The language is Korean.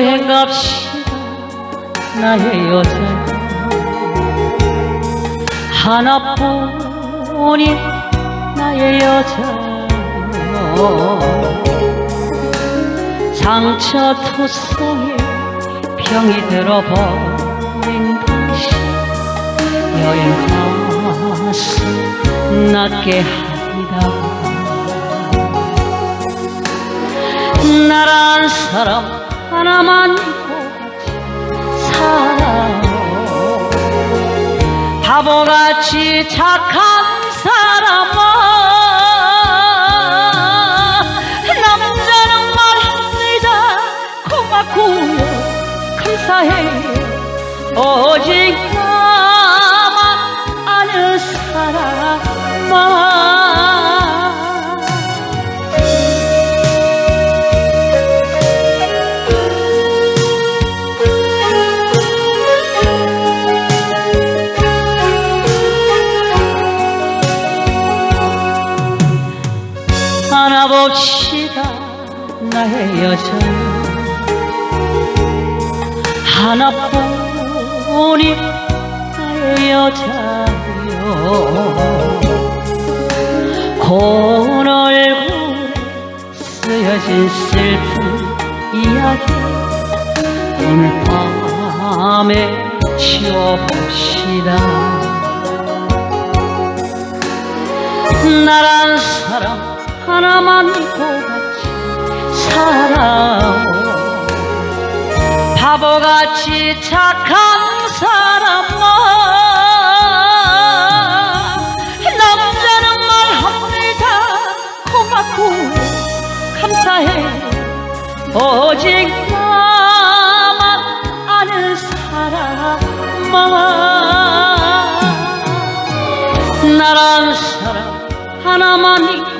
여행 갑시다. 나의 여자. 하나뿐인 나의 여자요 상처 투성에 병이 들어버린 당신. 여행 가서 낫게 하리라 나란 사람 하나만 믿고 살아요 바보같이 착한 사람아. 남자는 말합니다. 고맙고요 감사해요 오직 안아봅시다 나의 여자. 하나뿐인 나의 여자요. 고운 얼굴에 쓰여진 슬픈 이야기. 오늘 밤에 지워봅시다. 나란 하나만 믿고 같이 살아오 바보같이 착한 사람아 남자는 말합니다. 고맙고 감사해. 오직 나만 아는 사람만. 나란 사람 하나만 믿고